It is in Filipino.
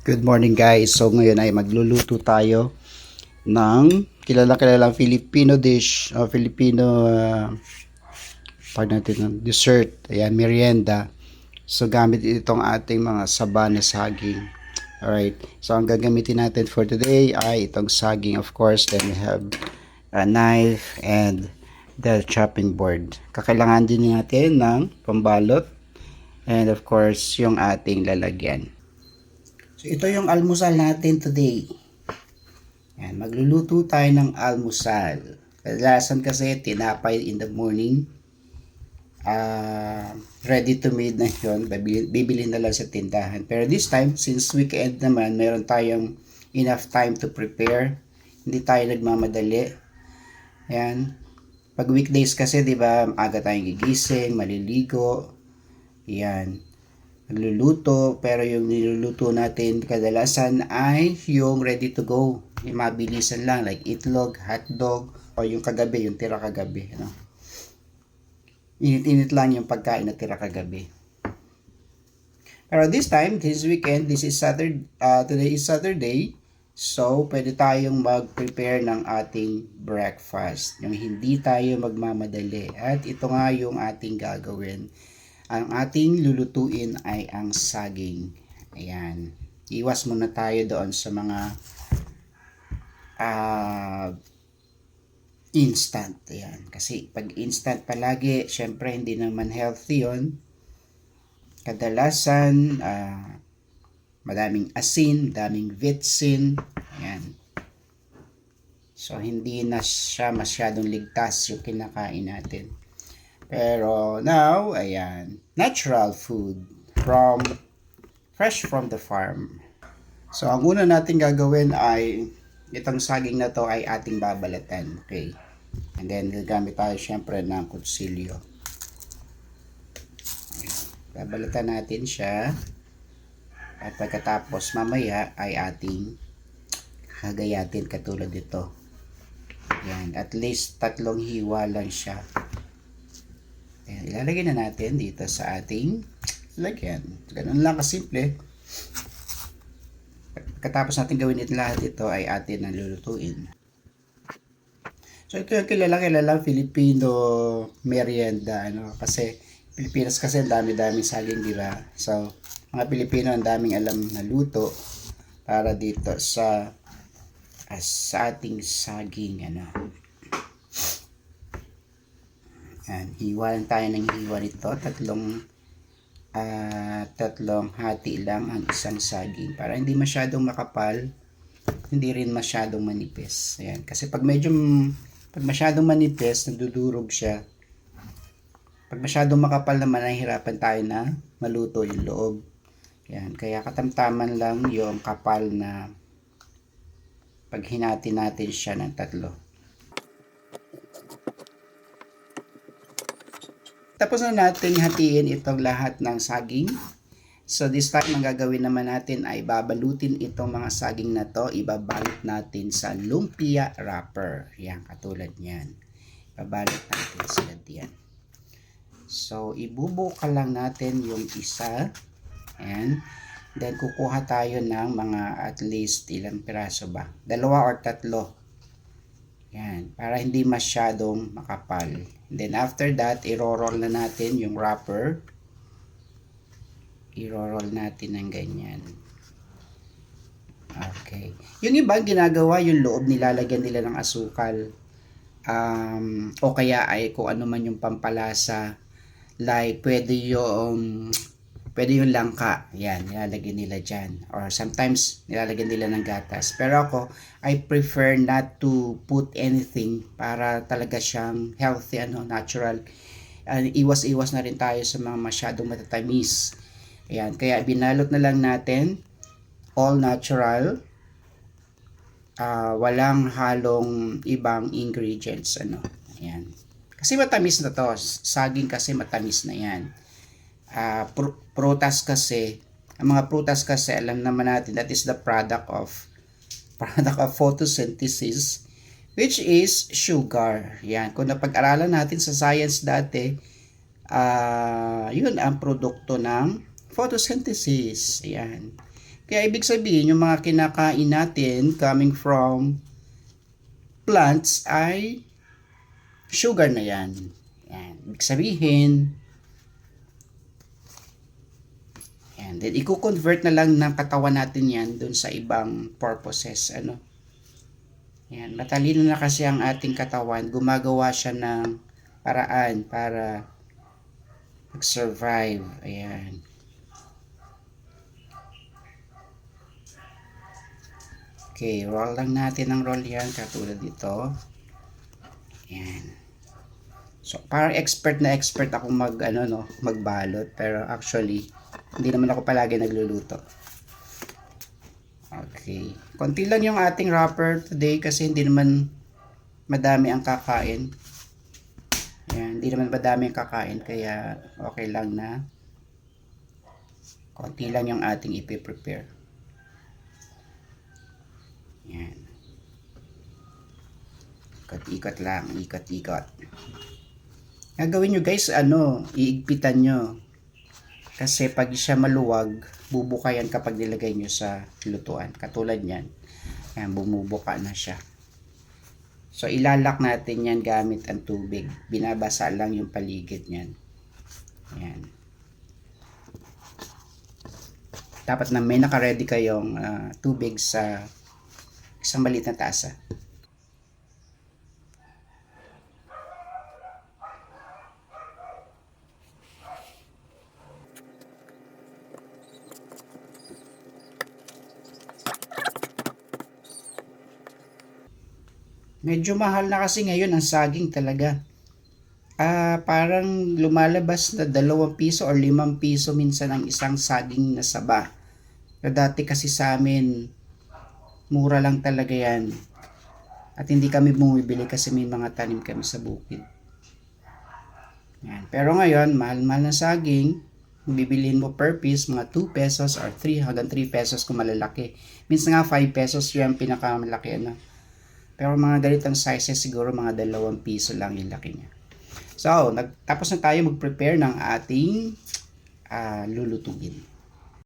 Good morning guys. So ngayon ay magluluto tayo ng kilala kilalang Filipino dish o Filipino uh, tawag natin dessert. Ayan, merienda. So gamit itong ating mga saba na saging. Alright. So ang gagamitin natin for today ay itong saging of course. Then we have a knife and the chopping board. Kakailangan din natin ng pambalot and of course yung ating lalagyan. So ito yung almusal natin today. Yan, magluluto tayo ng almusal. Kadalasan kasi tinapay in the morning. Ah, ready to made na yun. Bibili, bibili na lang sa tindahan. Pero this time, since weekend naman, meron tayong enough time to prepare. Hindi tayo nagmamadali. Yan. Pag weekdays kasi, di ba, aga tayong gigising, maliligo. Yan nagluluto pero yung niluluto natin kadalasan ay yung ready to go. Yung mabilisan lang like itlog, hotdog o yung kagabi, yung tira kagabi ano? init-init lang yung pagkain na tira kagabi. Pero this time, this weekend, this is Saturday, uh, today is Saturday so pwede tayong mag-prepare ng ating breakfast. Yung hindi tayo magmamadali. At ito nga yung ating gagawin ang ating lulutuin ay ang saging. Ayan. Iwas muna tayo doon sa mga uh, instant. Ayan. Kasi pag instant palagi, syempre hindi naman healthy yon Kadalasan, uh, madaming asin, daming vitsin. Ayan. So, hindi na siya masyadong ligtas yung kinakain natin. Pero now, ayan, natural food from fresh from the farm. So, ang una natin gagawin ay itong saging na to ay ating babalatan. Okay. And then, gagamit tayo syempre ng kutsilyo. Babalatan natin siya. At pagkatapos, mamaya ay ating hagayatin katulad dito. Yan. At least tatlong hiwa lang siya. Ayan, ilalagay na natin dito sa ating lagyan. Ganun lang kasimple. Katapos natin gawin ito lahat ito ay atin na lulutuin. So ito yung kilala kilala Filipino merienda ano kasi Pilipinas kasi ang dami-daming saging di ba? So mga Pilipino ang daming alam na luto para dito sa sa ating saging ano. Yan, hiwa lang tayo ng hiwa nito. Tatlong uh, tatlong hati lang ang isang saging para hindi masyadong makapal, hindi rin masyadong manipis. Ayan, kasi pag medyo pag masyadong manipis, nagdudurog siya. Pag masyadong makapal naman, nahihirapan tayo na maluto yung loob. Yan, kaya katamtaman lang yung kapal na pag hinati natin siya ng tatlo. Tapos na natin hatiin itong lahat ng saging. So this time, ang gagawin naman natin ay babalutin itong mga saging na to. Ibabalot natin sa lumpia wrapper. Yan, katulad niyan. Ibabalot natin sila diyan. So, ibubuka lang natin yung isa. And then, kukuha tayo ng mga at least ilang piraso ba? Dalawa or tatlo. Yan, para hindi masyadong makapal. And then after that, iro-roll na natin yung wrapper. Iro-roll natin ng ganyan. Okay. Yung iba, ginagawa yung loob, nilalagyan nila ng asukal. Um, o kaya ay kung ano man yung pampalasa. Like, pwede yung pwede yung langka. Yan, nilalagyan nila dyan. Or sometimes, nilalagyan nila ng gatas. Pero ako, I prefer not to put anything para talaga siyang healthy, ano, natural. And iwas-iwas na rin tayo sa mga masyadong matatamis. Ayan, kaya binalot na lang natin all natural. Uh, walang halong ibang ingredients, ano. Ayan. Kasi matamis na to. Saging kasi matamis na yan uh, pr- prutas kasi, ang mga prutas kasi alam naman natin that is the product of product of photosynthesis which is sugar. Yan, kung napag-aralan natin sa science dati, uh, yun ang produkto ng photosynthesis. Yan. Kaya ibig sabihin, yung mga kinakain natin coming from plants ay sugar na yan. Yan. Ibig sabihin, yan. Then, i-convert na lang ng katawan natin yan dun sa ibang purposes. Ano? Yan. Matalino na kasi ang ating katawan. Gumagawa siya ng paraan para mag-survive. Ayan. Okay, roll lang natin ang roll yan katulad dito. Ayan. So, parang expert na expert ako mag, ano, no, magbalot. Pero actually, hindi naman ako palagi nagluluto. Okay. Konti lang yung ating wrapper today kasi hindi naman madami ang kakain. Ayan, hindi naman madami ang kakain kaya okay lang na konti lang yung ating ipiprepare. Yan. Ikot-ikot lang, ikot-ikot. Gagawin nyo guys, ano, iigpitan nyo. Kasi pag siya maluwag, bubuka yan kapag nilagay nyo sa lutuan. Katulad yan. Yan, bumubuka na siya. So, ilalak natin yan gamit ang tubig. Binabasa lang yung paligid niyan. Yan. Dapat na may naka-ready kayong ah, tubig sa isang maliit na tasa. Medyo mahal na kasi ngayon ang saging talaga. Ah, parang lumalabas na dalawang piso or limang piso minsan ang isang saging na saba. Pero dati kasi sa amin, mura lang talaga yan. At hindi kami bumibili kasi may mga tanim kami sa bukid. Yan. Pero ngayon, mahal-mahal na saging. Bibiliin mo per piece, mga 2 pesos or 3 hanggang 3 pesos kung malalaki. Minsan nga 5 pesos yung pinakamalaki. Ano. Pero mga ganitong sizes siguro mga 2 piso lang yung laki niya. So, nagtapos na tayo mag-prepare ng ating ah, lulutuin.